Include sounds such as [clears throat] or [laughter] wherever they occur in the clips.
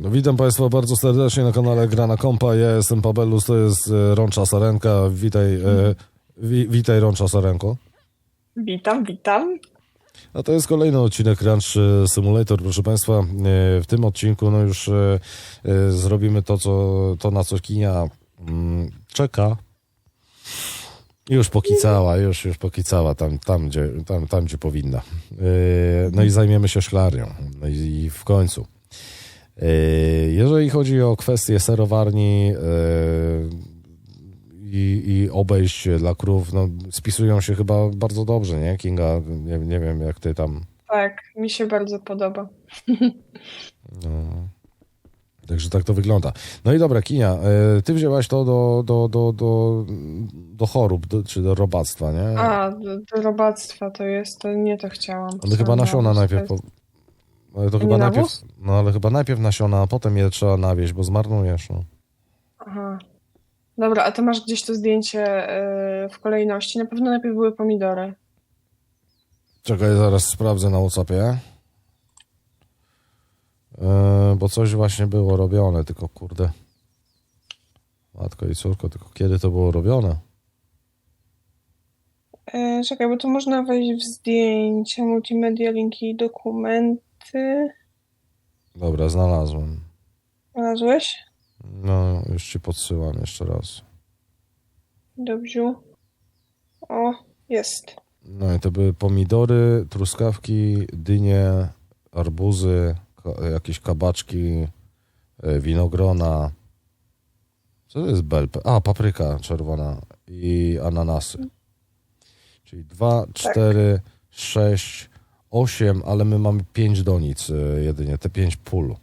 No, witam Państwa bardzo serdecznie na kanale Grana Kompa. Ja jestem Pabelus, to jest e, Rącza Sarenka. Witaj, e, wi, witaj Rącza Sarenko. Witam, witam. A to jest kolejny odcinek Ranch Simulator, proszę Państwa. E, W tym odcinku no już e, e, zrobimy to, co, to na co Kinia mm, czeka. Już pokicała, już, już pokicała tam, tam, gdzie, tam, tam, gdzie powinna. E, No i zajmiemy się szklarnią. No i w końcu. E, Jeżeli chodzi o kwestię serowarni e, i, i obejść dla krów, no, spisują się chyba bardzo dobrze, nie? Kinga, nie, nie wiem jak ty tam. Tak, mi się bardzo podoba. [laughs] No. Także tak to wygląda. No i dobra, Kinia, e, ty wzięłaś to do, do, do, do, do chorób, do, czy do robactwa, nie? A, do, do robactwa to jest, to nie to chciałam. Ale chyba nasiona najpierw. Po... Ale to chyba najpierw. No ale chyba najpierw nasiona, a potem je trzeba nawieźć, bo zmarnujesz. No. Aha. Dobra, a ty masz gdzieś to zdjęcie y, w kolejności? Na pewno najpierw były pomidory. Czekaj, zaraz sprawdzę na WhatsAppie. E, bo coś właśnie było robione, tylko kurde. Matko i córko, tylko kiedy to było robione? E, czekaj, bo tu można wejść w zdjęcia, multimedia, linki, dokumenty. Dobra, znalazłem. Znalazłeś? No, już ci podsyłam jeszcze raz. Dobrze. O, jest. No i to były pomidory, truskawki, dynie, arbuzy, ka- jakieś kabaczki, e, winogrona. Co to jest belpe? A, papryka czerwona i ananasy. Czyli 2, 4, 6, 8, ale my mamy 5 donic e, jedynie, te 5 pól.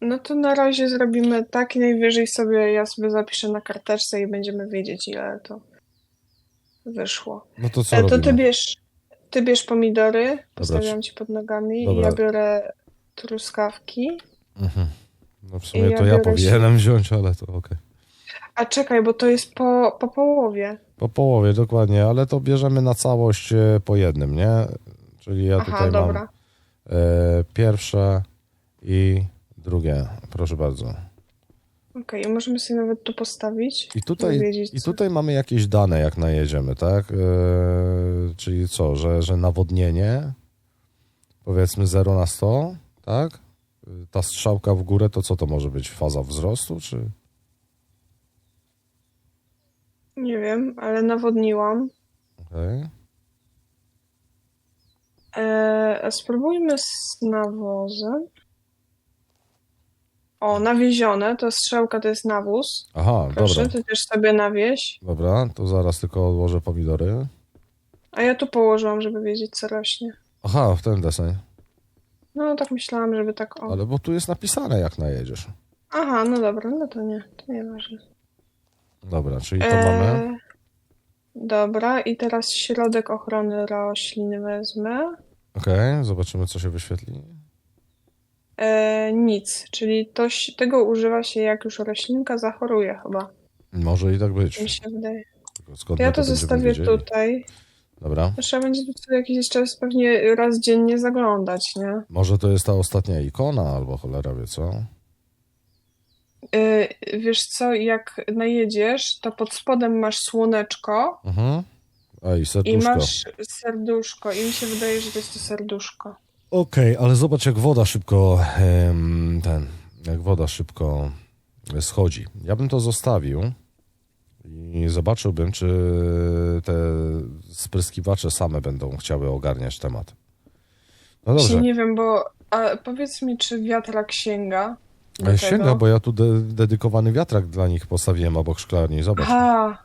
No to na razie zrobimy tak i najwyżej sobie, ja sobie zapiszę na karteczce i będziemy wiedzieć ile to wyszło. No to co E, to robimy? ty bierz, ty bierz pomidory, postawiam ci pod nogami Dobra. i ja biorę truskawki. Mhm. No w sumie Ja to ja powinienem wziąć, ale to okej. A czekaj, bo to jest po, po połowie. Po połowie, dokładnie, ale to bierzemy na całość e, po jednym, nie? Czyli ja Aha, tutaj dobra. mam e, pierwsze i drugie, proszę bardzo. Okej, możemy sobie nawet tu postawić. I tutaj, wiedzieć, i tutaj mamy jakieś dane, jak najedziemy, tak? E, czyli co, że, że nawodnienie, powiedzmy 0 na 100, tak? Ta strzałka w górę, to co to może być? Faza wzrostu, czy... Nie wiem, ale nawodniłam. Okej. E, a spróbujmy z nawozem. O, nawiezione, to strzałka to jest nawóz. Aha, Proszę, dobra. ty też sobie nawieź. Dobra, to zaraz tylko odłożę pomidory. A ja tu położyłam, żeby wiedzieć, co rośnie. Aha, w ten deseń. No, tak myślałam, żeby tak o. Ale bo tu jest napisane, jak najedziesz. Aha, no dobra, no to nie, to nieważne. Dobra, czyli to E, mamy. Dobra, i teraz środek ochrony roślin wezmę. Okej, zobaczymy, co się wyświetli. E, nic, czyli to, się- tego używa się jak już roślinka zachoruje chyba, Może i tak być. mi się wydaje. Tylko skąd To ja my to będziemy zostawię wiedzieli? tutaj. Dobra. Trzeba będzie tu co jakiś czas pewnie raz dziennie zaglądać, nie? Może to jest ta ostatnia ikona, albo cholera wie co. E, wiesz co, jak najedziesz, to pod spodem masz słoneczko Mhm. A i i serduszko. masz serduszko i mi się wydaje, że to jest to serduszko. Okej, ale zobacz, jak woda szybko ten, jak woda szybko schodzi. Ja bym to zostawił i zobaczyłbym, czy te spryskiwacze same będą chciały ogarniać temat. No dobrze. nie wiem, bo a powiedz mi, czy wiatrak sięga do Ale tego? Sięga, bo ja tu de- dedykowany wiatrak dla nich postawiłem obok szklarni. Zobacz. Aha,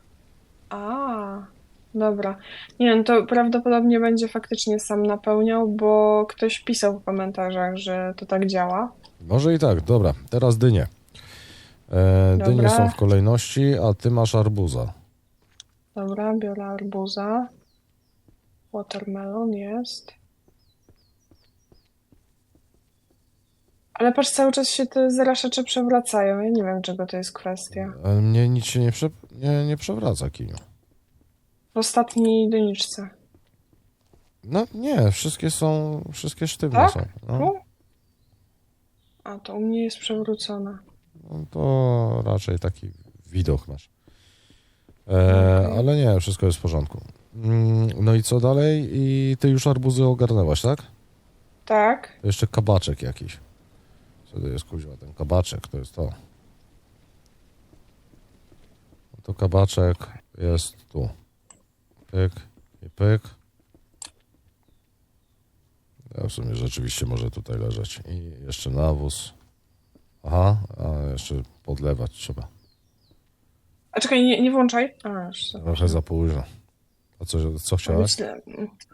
a, dobra. Nie, no to prawdopodobnie będzie faktycznie sam napełniał, bo ktoś pisał w komentarzach, że to tak działa. Może i tak, dobra. Teraz dynie. E, dynie Dobra. są w kolejności, a ty masz arbuza. Dobra, biorę arbuza. Watermelon jest. Ale patrz, cały czas się te zraszacze przewracają. Ja nie wiem, czego to jest kwestia. Ale mnie nic się nie, prze, nie, nie przewraca, Kiniu. W ostatniej doniczce. No nie, wszystkie są, wszystkie sztywne Tak? są. No. Tu? A, to u mnie jest przewrócona. No to raczej taki widok masz. E, Okej. Ale nie, wszystko jest w porządku. Mm, No i co dalej? I ty już arbuzy ogarnęłaś, tak? Tak? To jeszcze kabaczek jakiś. Co to jest kuźwa? Ten kabaczek to jest to. No To kabaczek jest tu. Pyk i pyk. Ja w sumie rzeczywiście może tutaj leżeć. I jeszcze nawóz. Aha, a jeszcze podlewać trzeba. A czekaj, nie, nie włączaj. A. Trochę za późno. A co, co chciałaś? Myślę,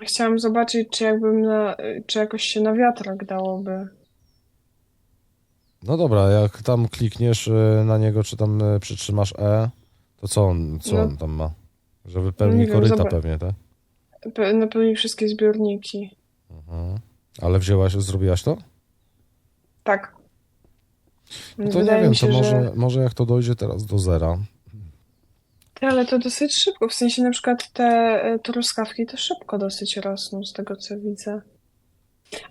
chciałam zobaczyć, czy jakbym na, czy jakoś się na wiatrak dałoby. No dobra, jak tam klikniesz y, na niego, czy tam y, przytrzymasz E, to co on, co No. on tam ma? Że wypełni wiem, koryta pewnie, tak? Pe- Napełni wszystkie zbiorniki. Mhm. Ale wzięłaś, zrobiłaś to? Tak. No to Wydaje nie wiem, się, to może, że... może jak to dojdzie teraz do zera. Ale to dosyć szybko. W sensie na przykład te e, truskawki to szybko dosyć rosną, z tego co widzę.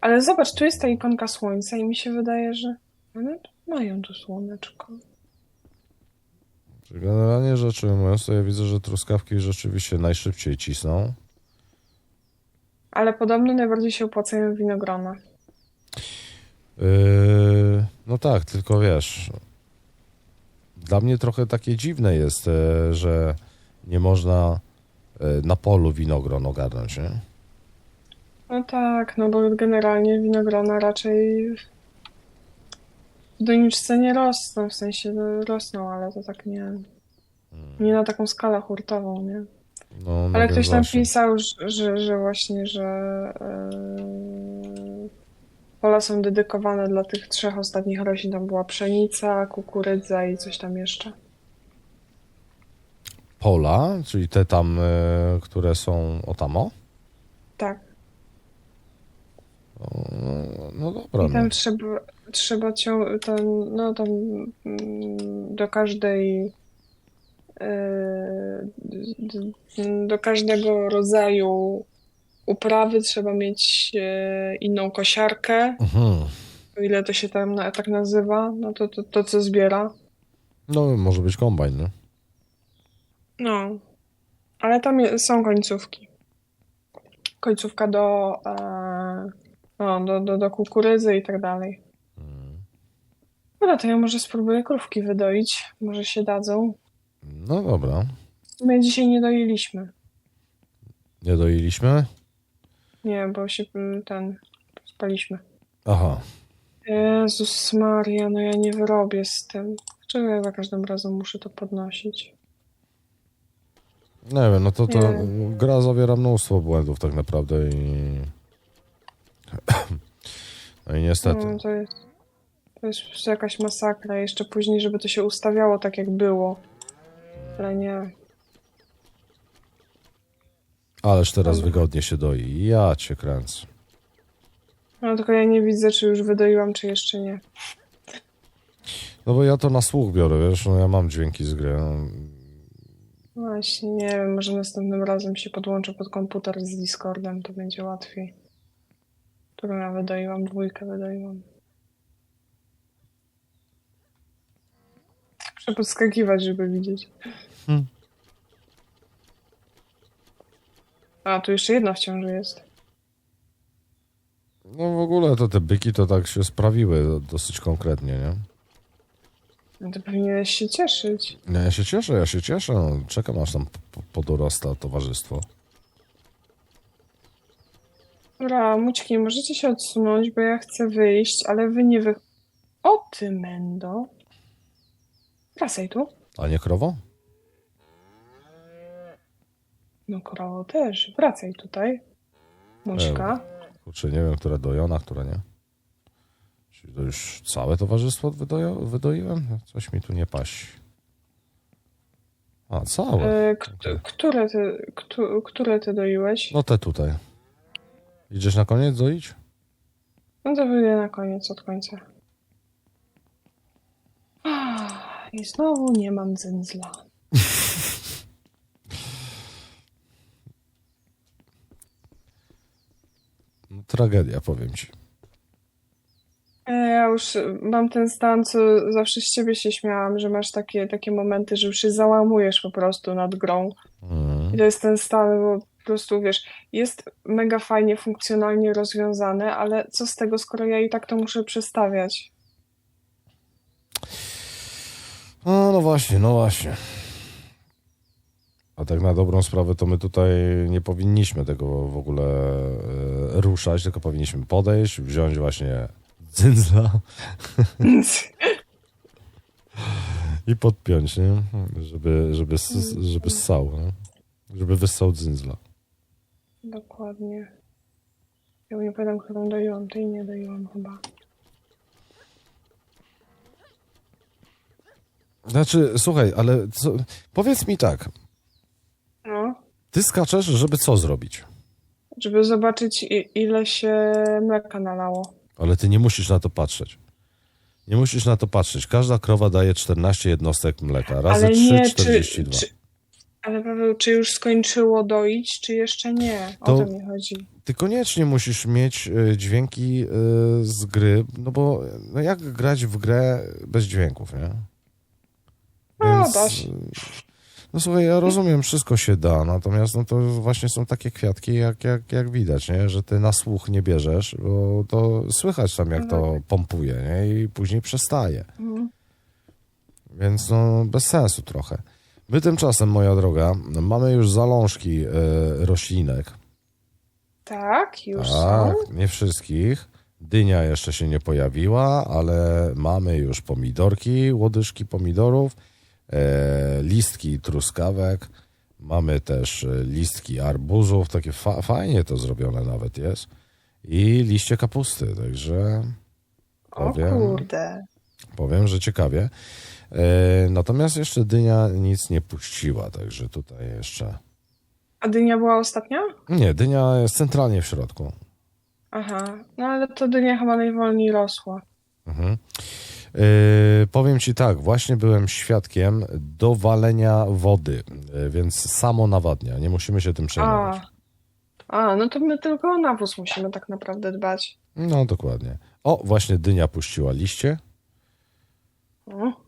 Ale zobacz, tu jest ta ikonka słońca i mi się wydaje, że one mają tu słoneczko. Generalnie rzecz ujmując, to ja widzę, że truskawki rzeczywiście najszybciej cisną. Ale podobno najbardziej się opłacają winogrona. Yy, no tak, tylko wiesz, dla mnie trochę takie dziwne jest, e, że nie można e, na polu winogron ogarnąć, nie? No tak, no bo generalnie winogrona raczej doniczce nie rosną, w sensie no, rosną, ale to tak nie, nie na taką skalę hurtową, nie? No, no Ale więc ktoś tam właśnie. pisał, że, że, że właśnie, że yy, pola są dedykowane dla tych trzech ostatnich roślin. Tam była pszenica, kukurydza i coś tam jeszcze. Pola, czyli te tam, e, które są o tamo? Tak. No dobra, I tam no. trzeba, trzeba cią, tam, no tam mm, do każdej d- do każdego rodzaju uprawy trzeba mieć yy, inną kosiarkę, Mhm. o ile to się tam tak nazywa, no to, to, to co zbiera. No, może być kombajn, no. No, ale tam są końcówki. Końcówka do, e, no, do, do, do kukurydzy i tak dalej. Mm. Dobra, to ja może spróbuję krówki wydoić. Może się dadzą. No dobra. My dzisiaj nie doiliśmy. Nie doiliśmy? Nie, bo się mm, ten spaliśmy. Aha. Jezus Maria, no ja nie wyrobię z tym. Dlaczego ja za każdym razem muszę to podnosić? Nie wiem, no to, to Nie. gra zawiera mnóstwo błędów tak naprawdę i... No i niestety. No, to jest, to jest jakaś masakra. Jeszcze później, żeby to się ustawiało tak, jak było. Ale nie. Ależ teraz wygodnie się doi. Ja cię kręcę. No tylko ja nie widzę, czy już wydoiłam, czy jeszcze nie. No bo ja to na słuch biorę, wiesz, no ja mam dźwięki z gry. No, Właśnie, nie wiem, może następnym razem się podłączę pod komputer z Discordem, to będzie łatwiej. Ja wydoiłam, dwójkę wydoiłam. Muszę podskakiwać, żeby widzieć. Hmm. A, tu jeszcze jedna w ciąży jest. no w ogóle to te byki to tak się sprawiły dosyć konkretnie, nie? No to powinieneś się cieszyć. No, ja się cieszę, ja się cieszę. No, czekam aż tam po- podorasta towarzystwo. Dobra, mućki, możecie się odsunąć, bo ja chcę wyjść, ale wy nie wy... O ty, Mendo. Wracaj tu. A nie krowo? No krowo też. Wracaj tutaj. Mućka. Kurczę, nie wiem, która dojona, która nie. Czyli to już całe towarzystwo wydoja, wydoiłem? Coś mi tu nie paść. A, całe. E, k- które, ty, któ- które ty doiłeś? No te tutaj. Idziesz na koniec doić? No to wyjdę na koniec, od końca. I znowu nie mam dzędzla. [laughs] No, tragedia, powiem ci. E, Ja już mam ten stan, co zawsze z ciebie się śmiałam, że masz takie, takie momenty, że już się załamujesz po prostu nad grą. Mhm. I to jest ten stan, bo po prostu wiesz, jest mega fajnie, funkcjonalnie rozwiązane, ale co z tego, skoro ja i tak to muszę przestawiać? No, no właśnie, no właśnie. A tak na dobrą sprawę to my tutaj nie powinniśmy tego w ogóle e, ruszać, tylko powinniśmy podejść, wziąć właśnie dzyndzla [laughs] i podpiąć, nie? Żeby, żeby, żeby ssał, nie? Żeby wyssał dzyndzla. Dokładnie. Ja nie pamiętam, którą doiłam, tej nie doiłam chyba. Znaczy, słuchaj, ale co, powiedz mi tak, No, ty skaczesz, żeby co zrobić? żeby zobaczyć ile się mleka nalało. Ale ty nie musisz na to patrzeć. Nie musisz na to patrzeć. Każda krowa daje 14 jednostek mleka. Razy Ale 3, nie, 42. czy, czy, ale Paweł, czy już skończyło doić, czy jeszcze nie? O To- to mi chodzi. Ty koniecznie musisz mieć y, dźwięki y, z gry, no bo no jak grać w grę bez dźwięków, nie? No, da się. y, No słuchaj, ja rozumiem, wszystko się da, natomiast no to właśnie są takie kwiatki, jak, jak, jak widać, nie? Że ty na słuch nie bierzesz, bo to słychać tam, jak to pompuje, nie? I później przestaje. Mhm. Więc no, bez sensu trochę. My tymczasem, moja droga, mamy już zalążki y, roślinek. Tak, już Tak, są. nie wszystkich. Dynia jeszcze się nie pojawiła, ale mamy już pomidorki, łodyżki pomidorów, e, listki truskawek, mamy też e, listki arbuzów, takie fa fajnie to zrobione nawet jest. I liście kapusty, także O powiem, kurde. powiem, że ciekawie. E, natomiast jeszcze dynia nic nie puściła, także tutaj jeszcze... A dynia była ostatnia? Nie, dynia jest centralnie w środku. Aha, no ale to dynia chyba najwolniej rosła. Mhm. Yy, powiem ci tak, właśnie byłem świadkiem dowalenia wody, yy, więc samo nawadnia, nie musimy się tym przejmować. A, a, no to my tylko o nawóz musimy tak naprawdę dbać. No dokładnie. O, właśnie dynia puściła liście, O,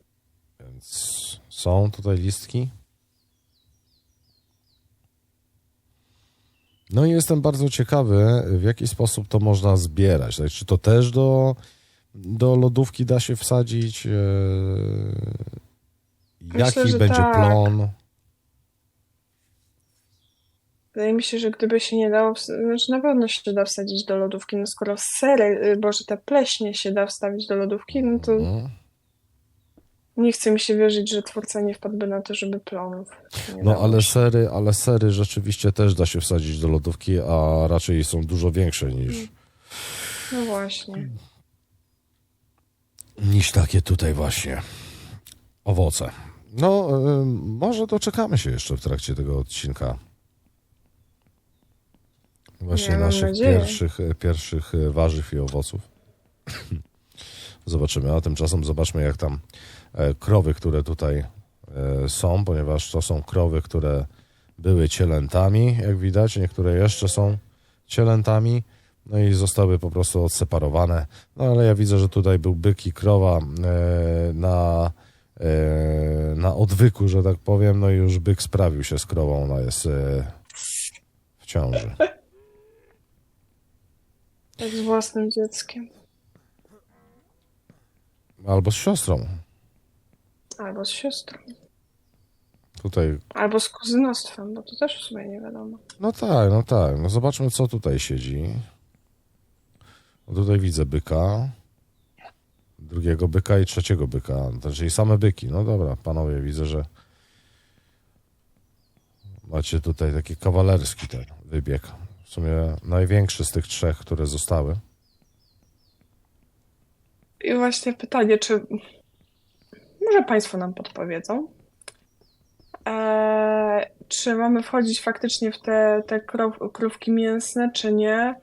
więc są tutaj listki. No i jestem bardzo ciekawy, w jaki sposób to można zbierać. Tak, Czy to też do, do lodówki da się wsadzić? Yy, Myślę, Jaki będzie tak. plon? Wydaje mi się, że gdyby się nie dało, znaczy na pewno się da wsadzić do lodówki, no skoro sery, y, boże, te pleśnie się da wstawić do lodówki, no to No. Nie chce mi się wierzyć, że twórca nie wpadłby na to, żeby plonów No ale sery, ale sery rzeczywiście też da się wsadzić do lodówki, a raczej są dużo większe niż, No właśnie. niż takie tutaj właśnie owoce. No, może doczekamy się jeszcze w trakcie tego odcinka. Właśnie Ja naszych nadzieję. pierwszych, pierwszych y, warzyw i owoców. [clears throat] Zobaczymy, a tymczasem zobaczmy jak tam e, krowy, które tutaj e, są, ponieważ to są krowy, które były cielętami, jak widać, niektóre jeszcze są cielętami, no i zostały po prostu odseparowane. No ale ja widzę, że tutaj był byk i krowa e, na, e, na odwyku, że tak powiem, no i już byk sprawił się z krową, ona jest e, w ciąży. Jak z własnym dzieckiem. Albo z siostrą. Albo z siostrą. Tutaj Albo z kuzynostwem, bo to też w sumie nie wiadomo. No tak, no tak. No zobaczmy, co tutaj siedzi. No tutaj widzę byka, drugiego byka i trzeciego byka, czyli same byki. No dobra, panowie, widzę, że macie tutaj taki kawalerski ten wybieg. W sumie największy z tych trzech, które zostały. I właśnie pytanie, czy może Państwo nam podpowiedzą, eee, czy mamy wchodzić faktycznie w te, te krow, krówki mięsne, czy nie?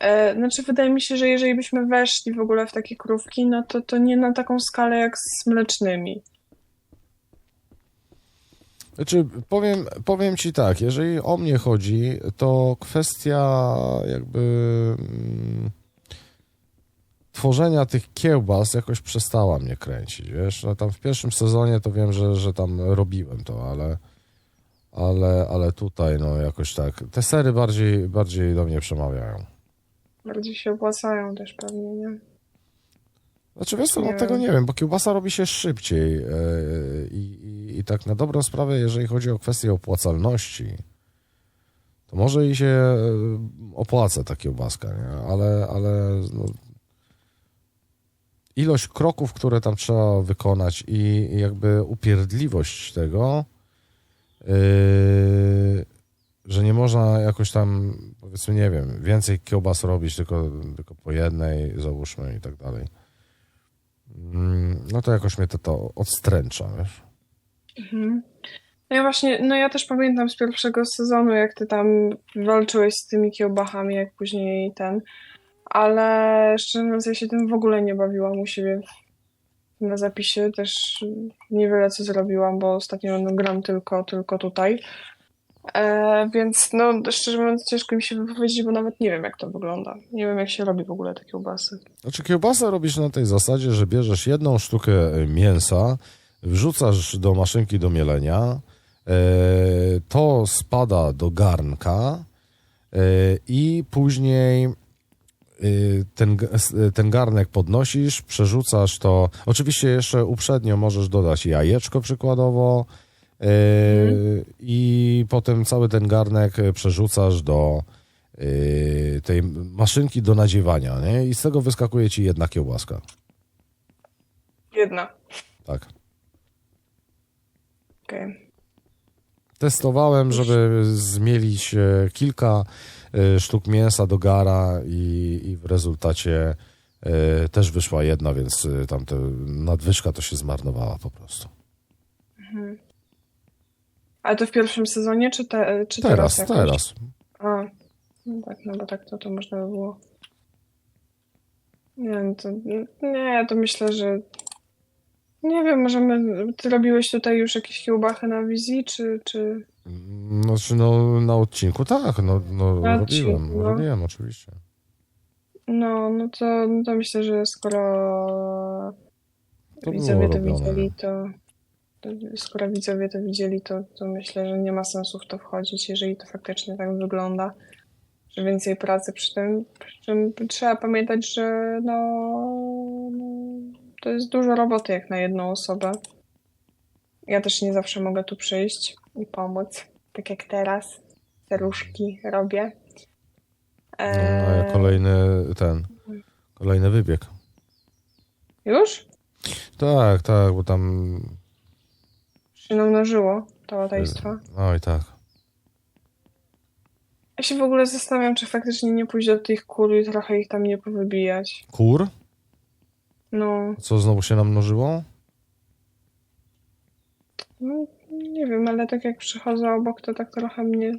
Eee, znaczy, wydaje mi się, że jeżeli byśmy weszli w ogóle w takie krówki, no to, to nie na taką skalę jak z mlecznymi. Znaczy, powiem, powiem ci tak, jeżeli o mnie chodzi, to kwestia jakby mm, tworzenia tych kiełbas jakoś przestała mnie kręcić, wiesz, no tam w pierwszym sezonie to wiem, że, że tam robiłem to, ale ale, ale tutaj no jakoś tak, te sery bardziej, bardziej do mnie przemawiają. Bardziej się opłacają też pewnie, nie? Znaczy wiesz co, no tego nie wiem, bo kiełbasa robi się szybciej i, i, i tak na dobrą sprawę, jeżeli chodzi o kwestię opłacalności, to może i się e, opłaca ta kiełbaska, nie? Ale, ale no, ilość kroków, które tam trzeba wykonać i jakby upierdliwość tego, yy, że nie można jakoś tam, powiedzmy, nie wiem, więcej kiełbas robić, tylko, tylko po jednej, załóżmy i tak dalej. Mm, No to jakoś mnie to, to odstręcza, wiesz? Mhm. No ja właśnie, no ja też pamiętam z pierwszego sezonu, jak ty tam walczyłeś z tymi kiełbachami, jak później ten, ale szczerze mówiąc, ja się tym w ogóle nie bawiłam u siebie na zapisie, też niewiele co zrobiłam, bo ostatnio no, gram tylko, tylko tutaj. E, więc no szczerze mówiąc ciężko mi się wypowiedzieć, bo nawet nie wiem jak to wygląda. Nie wiem jak się robi w ogóle te kiełbasy. Znaczy kiełbasę robisz na tej zasadzie, że bierzesz jedną sztukę mięsa, wrzucasz do maszynki do mielenia, e, to spada do garnka e, i później e, ten, g- s- ten garnek podnosisz, przerzucasz to. Oczywiście jeszcze uprzednio możesz dodać jajeczko przykładowo e, i potem cały ten garnek przerzucasz do tej maszynki do nadziewania, nie? I z tego wyskakuje ci jedna kiełbaska. Jedna. Tak. Okej. Testowałem, żeby zmielić e, kilka sztuk mięsa do gara i, i w rezultacie e, też wyszła jedna, więc e, tamte nadwyżka to się zmarnowała po prostu. Ale to w pierwszym sezonie, czy, te, czy Teraz, teraz? teraz. A, no tak, no bo tak to, to można by było. Nie to, nie, to myślę, że nie wiem, możemy, ty robiłeś tutaj już jakieś kiełbachy na wizji, czy, czy... Znaczy, no, na odcinku tak, no, no Na robiłem, odcinku, robiłem oczywiście. No, no to, no to myślę, że skoro To było widzowie to robione. widzieli, to, to skoro widzowie to widzieli, to, to myślę, że nie ma sensu w to wchodzić, jeżeli to faktycznie tak wygląda, że więcej pracy przy tym, przy czym trzeba pamiętać, że no, no to jest dużo roboty jak na jedną osobę. Ja też nie zawsze mogę tu przyjść i pomóc, tak jak teraz, ceruszki robię. No, no, ja Eee, kolejny ten, kolejny wybieg. Już? Tak, tak, bo tam, się namnożyło to łatajstwo. oj tak. Ja się w ogóle zastanawiam, czy faktycznie nie pójść do tych kur i trochę ich tam nie powybijać. Kur? No, Co znowu się namnożyło? no nie wiem, ale tak jak przychodzę obok, to tak trochę mnie...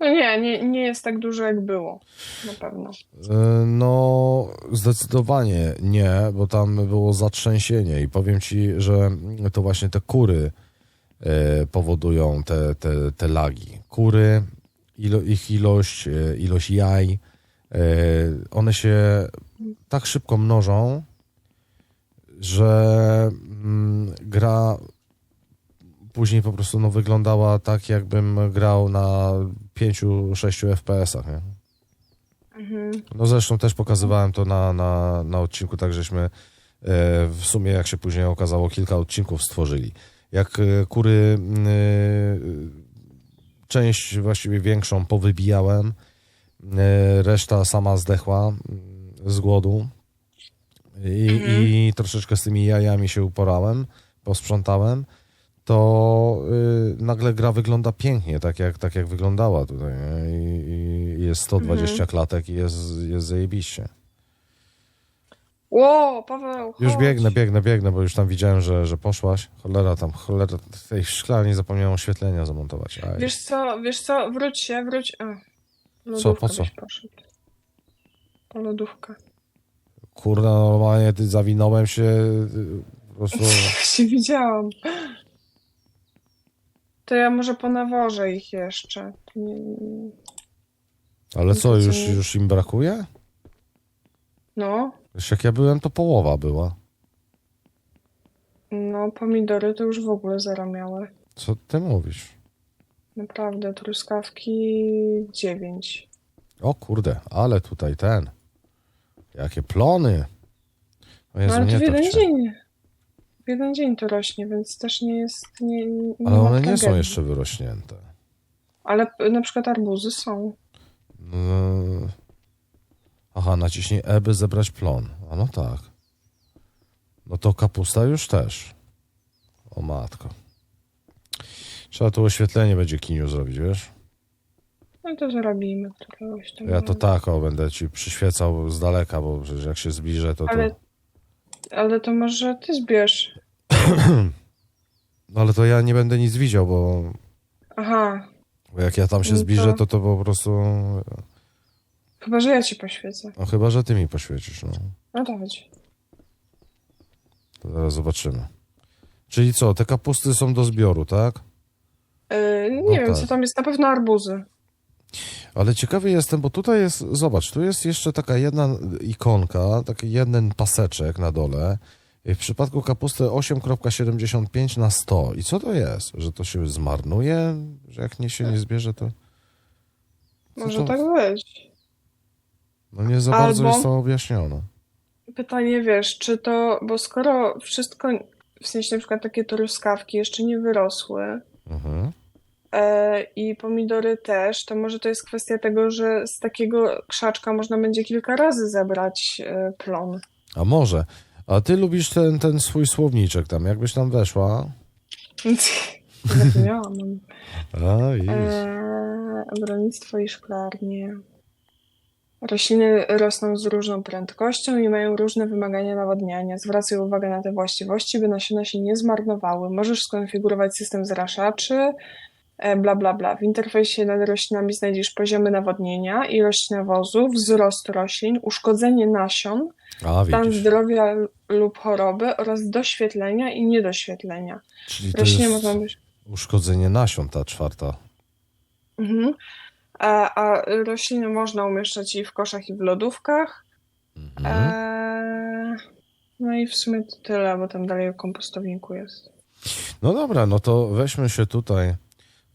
No nie, nie, nie jest tak dużo jak było. Na pewno. E, No, zdecydowanie nie, bo tam było zatrzęsienie i powiem ci, że to właśnie te kury e, powodują te, te, te lagi. Kury, ilo, ich ilość, e, ilość jaj, one się tak szybko mnożą, że mm, gra później po prostu no, wyglądała tak, jakbym grał na 5-6 FPS-ach. Nie? Mhm. No zresztą też pokazywałem to na, na, na odcinku, tak żeśmy e, w sumie, jak się później okazało, kilka odcinków stworzyli. Jak e, kury e, część właściwie większą powybijałem, e, reszta sama zdechła mm, z głodu i, Mhm. i troszeczkę z tymi jajami się uporałem, posprzątałem, to y, nagle gra wygląda pięknie, tak jak, tak jak wyglądała tutaj. I, i jest 120 Mhm. klatek i jest, jest zajebiście. Ło, Paweł, Już chodź. biegnę, biegnę, biegnę, bo już tam widziałem, że, że poszłaś. Cholera tam, cholera, w tej szklarni zapomniałem oświetlenia zamontować. Aj. Wiesz co, wiesz co, wróć się, wróć... Co, po co? Po lodówkę. Kurna, normalnie ty zawinąłem się y, po prostu... [laughs] się widziałam. To ja może ponawożę ich jeszcze. Ale co, już, już im brakuje? no, Wiesz, jak ja byłem, to połowa była. No, pomidory to już w ogóle zero miały. Co ty mówisz? Naprawdę, truskawki 9. O kurde, ale tutaj ten. Jakie plony. O No, Jezu, ale to w jeden dzień. Jeden dzień to rośnie, więc też nie jest. Nie, nie Ale one nie są jeszcze wyrośnięte. Ale na przykład arbuzy są. Yy. Aha, naciśnij E, by zebrać plon. A no tak. No to kapusta już też. O matko. Trzeba tu oświetlenie będzie kiniu zrobić, wiesz? No to zrobimy któregoś tam. Ja to tak, o, będę ci przyświecał z daleka, bo przecież jak się zbliżę, to to... Ale, to może ty zbierz. No ale to ja nie będę nic widział, bo, Aha, bo jak ja tam się No to- zbliżę, to to po prostu... chyba że ja ci poświecę. No chyba, że ty mi poświecisz, no. No to chodź. To zaraz zobaczymy. Czyli co, te kapusty są do zbioru, tak? Yy, nie No wiem, tak. co tam jest. Na pewno arbuzy. Ale ciekawy jestem, bo tutaj jest, zobacz, tu jest jeszcze taka jedna ikonka, taki jeden paseczek na dole. W przypadku kapusty 8.75 na 100. I co to jest? Że to się zmarnuje? Że jak nie się nie zbierze, to... Co Może to? tak być. No nie za bardzo Albo- jest to objaśnione. Pytanie, wiesz, czy to, bo skoro wszystko, w sensie na przykład takie truskawki jeszcze nie wyrosły Mhm. E, i pomidory też, to może to jest kwestia tego, że z takiego krzaczka można będzie kilka razy zebrać e, plon. A może. A ty lubisz ten, ten swój słowniczek tam, jakbyś tam weszła? [laughs] Zapomniałam. [laughs] A, widzisz. Rolnictwo i szklarnie. Rośliny rosną z różną prędkością i mają różne wymagania nawodniania. Zwracaj uwagę na te właściwości, by nasiona się nie zmarnowały. Możesz skonfigurować system zraszaczy, e, bla bla bla. W interfejsie nad roślinami znajdziesz poziomy nawodnienia, ilość nawozu, wzrost roślin, uszkodzenie nasion, A, stan zdrowia lub choroby oraz doświetlenia i niedoświetlenia. Czyli to Rośliny jest mogą być uszkodzenie nasion, ta czwarta. Mhm. A, a rośliny można umieszczać i w koszach, i w lodówkach. Mhm. Eee, no i w sumie to tyle, bo tam dalej o kompostowniku jest. No dobra, no to weźmy się tutaj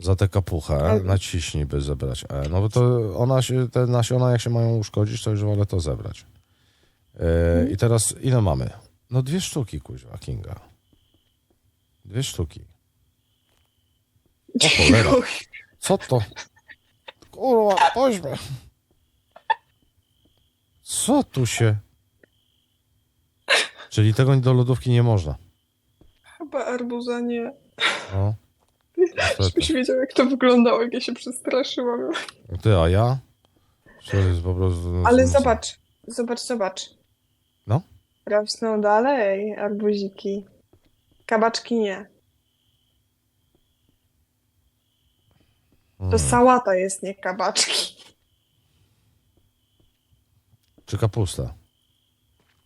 za tę kapuchę, Ale- naciśnij, by zebrać E. No bo to ona się, te nasiona jak się mają uszkodzić, to już wolę to zebrać. E, I teraz ile mamy? No dwie sztuki, kuźwa, Kinga. Dwie sztuki. O cholera. Co to? Kurwa, poźmie. Co tu się... Czyli tego do lodówki nie można. Chyba arbuza nie. No. Żebyś wiedział, jak to wyglądało, jak ja się przestraszyłam. Ty, a ja? To jest po prostu... Ale zobacz, zobacz, zobacz. No. Rosną dalej arbuziki. Kabaczki nie. To Hmm. sałata jest, nie kabaczki. Czy kapusta?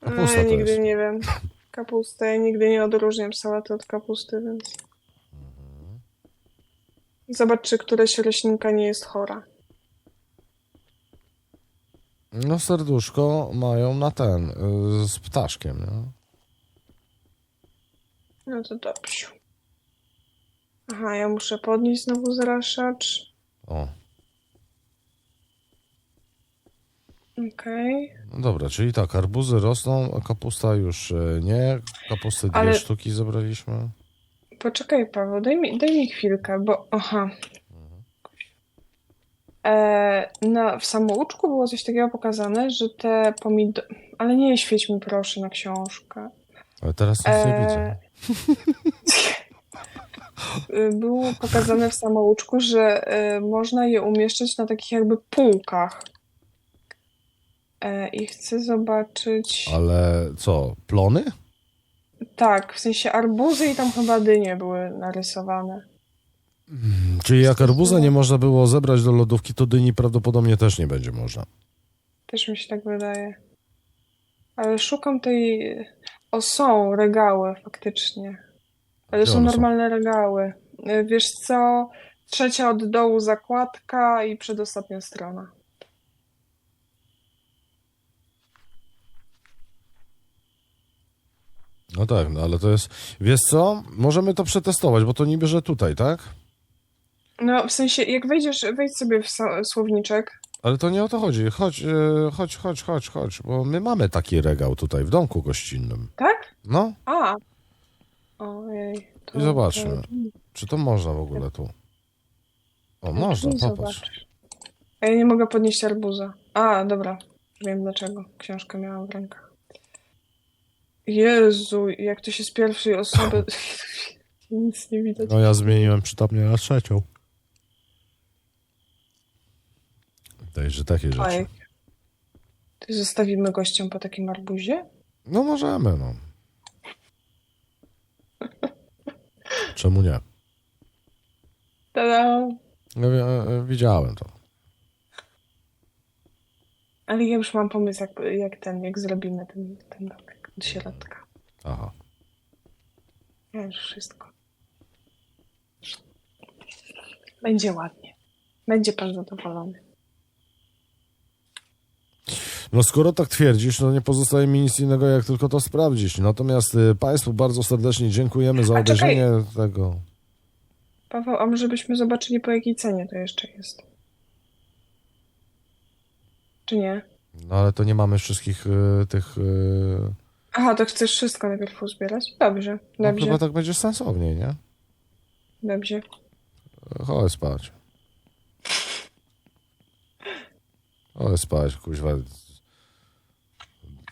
No, Kapusta ja to nigdy jest. nie wiem. Kapustę, ja nigdy nie odróżniam sałaty od kapusty, więc... Zobacz, czy któraś roślinka nie jest chora. No serduszko mają na ten, y, z ptaszkiem, nie? No to dobrze. Aha, ja muszę podnieść znowu zraszacz. O, Okej. no dobra, czyli tak, arbuzy rosną, a kapusta już y, nie. Kapusty dwie Ale- sztuki zebraliśmy. Poczekaj, Paweł, daj mi, daj mi chwilkę, bo... Aha. E, na, w samouczku było coś takiego pokazane, że te pomidory... Ale nie świeć mi proszę na książkę. Ale teraz nic nie Eee, widzę. [laughs] Było pokazane w samouczku, że y, można je umieszczać na takich jakby półkach. E, I chcę zobaczyć. Ale co, plony? Tak, w sensie arbuzy i tam chyba dynie były narysowane. Czyli jak arbuza nie można było zebrać do lodówki, to dyni prawdopodobnie też nie będzie można. Też mi się tak wydaje. Ale szukam tej. O, są regały faktycznie. Ale są one są? normalne regały. Y, Wiesz co? Trzecia od dołu zakładka i przedostatnia strona. No tak, no ale to jest... Wiesz co? Możemy to przetestować, bo to niby, że tutaj, tak? No, w sensie, jak wejdziesz, wejdź sobie w słowniczek. Ale to nie o to chodzi. Chodź, e, chodź, chodź, chodź, chodź, bo my mamy taki regał tutaj w domku gościnnym. Tak? No, A. Ojej. To, I zobaczmy. czy to można w ogóle tu? O, można, I popatrz. zobaczysz. A ja nie mogę podnieść arbuza. A, dobra. Wiem dlaczego. Książkę miałam w rękach. Jezu, jak to się z pierwszej osoby... [laughs] Nic nie widać. No ja zmieniłem przytomnie na trzecią. Także takie rzeczy. Oj. Ty zostawimy gościom po takim arbuzie? No możemy, no. [laughs] Czemu nie? Tada! No, wi- widziałem to. Ale ja już mam pomysł, jak, jak ten, jak zrobimy ten, ten domek od środka. Aha. Ja już wszystko. Będzie ładnie. Będzie pan zadowolony. No skoro tak twierdzisz, no nie pozostaje mi nic innego, jak tylko to sprawdzić. Natomiast y, Państwu bardzo serdecznie dziękujemy za A czekaj. obejrzenie tego. Paweł, a może byśmy zobaczyli po jakiej cenie to jeszcze jest? Czy nie? No ale to nie mamy wszystkich y, tych... Y, Aha, to chcesz wszystko najpierw uzbierać? Dobrze, no, dobrze, chyba tak będzie sensowniej, nie? dobrze. Chodź spać. Chodź spać, kuźwa.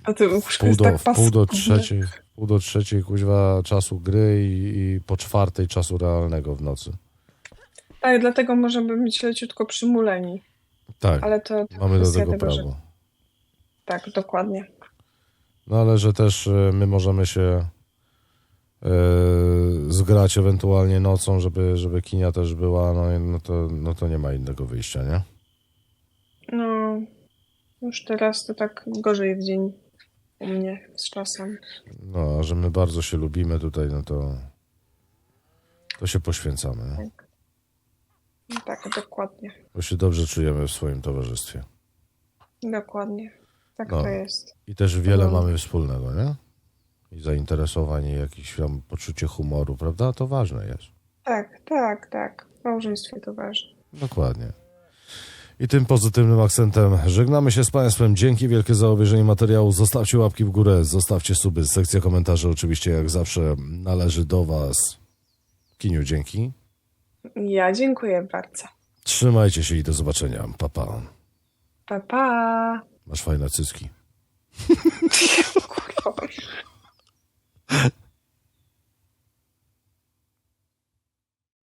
A ty łóżko Pół jest do, tak w pół do paskudne. trzeciej, w pół do trzeciej, kuźwa, czasu gry i, i po czwartej czasu realnego w nocy. Tak, dlatego możemy być leciutko przymuleni. Tak, Ale to, to mamy do kwestia tego tego, że- prawo. Tak, dokładnie. No ale że też y, my możemy się y, zgrać ewentualnie nocą, żeby, żeby kinia też była, no, no, to, no to nie ma innego wyjścia, nie? No, już teraz to tak gorzej w dzień u mnie z czasem. No, a że my bardzo się lubimy tutaj, no to to się poświęcamy, nie? No Tak, dokładnie. bo się dobrze czujemy w swoim towarzystwie. Dokładnie. Tak No. to jest. I też wiele mamy wspólnego, nie? I zainteresowań, i jakieś tam poczucie humoru, prawda? To ważne jest. Tak, tak, tak. W małżeństwie to ważne. Dokładnie. I tym pozytywnym akcentem żegnamy się z Państwem. Dzięki wielkie za obejrzenie materiału. Zostawcie łapki w górę, zostawcie suby. Sekcja komentarzy oczywiście jak zawsze należy do Was. Kiniu, dzięki. Ja dziękuję bardzo. Trzymajcie się i do zobaczenia. Pa, pa. Pa, pa. Masz fajne cycki. [laughs] [laughs]